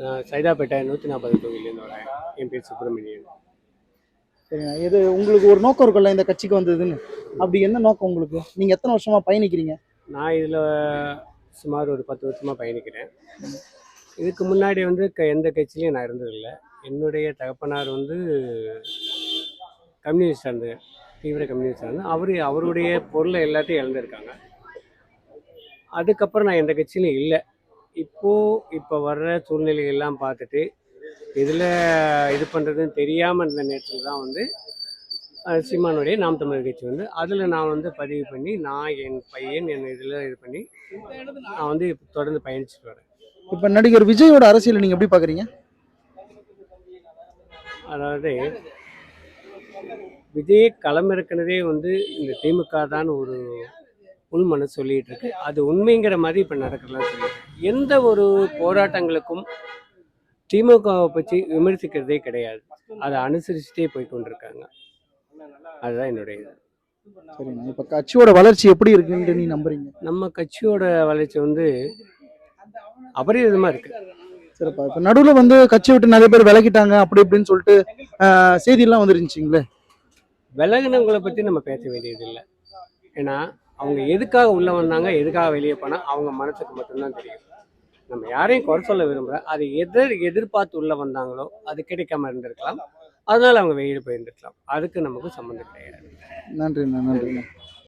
நான் சைதாப்பேட்டை நூற்றி நாற்பது தொகுதியிலேருந்து வரேன் என் பேர் சுப்பிரமணியன். சரிங்க. இது உங்களுக்கு ஒரு நோக்கம் இருக்குல்ல இந்த கட்சிக்கு வந்ததுன்னு? அப்படி என்ன நோக்கம் உங்களுக்கு? நீங்க எத்தனை வருஷமா பயணிக்கிறீங்க? நான் இதில் சுமார் ஒரு பத்து வருஷமாக பயணிக்கிறேன். இதுக்கு முன்னாடி வந்து க எந்த கட்சியிலையும் நான் இருந்ததில்லை. என்னுடைய தகப்பனார் வந்து கம்யூனிஸ்ட் இருந்து தீவிர கம்யூனிஸ்ட் இருந்து அவர் அவருடைய பொருளை எல்லாத்தையும் இழந்திருக்காங்க. அதுக்கப்புறம் நான் எந்த கட்சியிலும் இல்லை. இப்போது இப்போ வர்ற சூழ்நிலைகள்லாம் பார்த்துட்டு இதில் இது பண்ணுறதுன்னு தெரியாமல் இருந்த நேரத்தில் தான் வந்து சீமானுடைய நாம் தமிழர் கட்சி வந்து அதில் நான் வந்து பதிவு பண்ணி நான் என் பையன் என் இதில் இது பண்ணி நான் வந்து தொடர்ந்து பயணிச்சுட்டு வரேன். இப்ப நடிகர் விஜயோட அரசியலை நீங்க எப்படி பாக்குறீங்க? அதாவது விஜய் களமிறக்குனதே வந்து இந்த திமுக தான் ஒரு உள்மன சொல்லிட்டு இருக்கு அது உண்மைங்கிற மாதிரி இப்போ நடக்கலாம் சொல்லிட்டு. எந்த ஒரு போராட்டங்களுக்கும் திமுகவை பற்றி விமர்சிக்கிறதே கிடையாது. அதை அனுசரிச்சுட்டே போய் கொண்டிருக்காங்க. அதுதான் என்னுடைய இது. சரிண்ணா இப்ப கட்சியோட வளர்ச்சி எப்படி இருக்குன்னு நீ நம்புறீங்க? நம்ம கட்சியோட வளர்ச்சி வந்து அபரிவிதமாக இருக்கு. சிறப்பா. இப்ப நடுவுல வந்து கட்சி விட்டு நிறைய பேர் விலகிட்டாங்க அப்படி இப்படின்னு சொல்லிட்டு ஆஹ், செய்தியெல்லாம் வந்துருந்துச்சிங்களே? விலகினவங்களை பற்றி நம்ம பேச வேண்டியதில்லை. ஏன்னா அவங்க எதுக்காக உள்ளே வந்தாங்க எதுக்காக வெளியே போனால் அவங்க மனசுக்கு மட்டும்தான் தெரியும். நம்ம யாரையும் குறை சொல்ல விரும்புகிறேன் அது எதிர் எதிர்பார்த்து உள்ளே வந்தாங்களோ அது கிடைக்காம இருந்திருக்கலாம். அதனால அவங்க வெளியில் போயிருந்துருக்கலாம். அதுக்கு நமக்கு சம்மந்தம் கிடையாது. நன்றிண்ணா நன்றிண்ணா.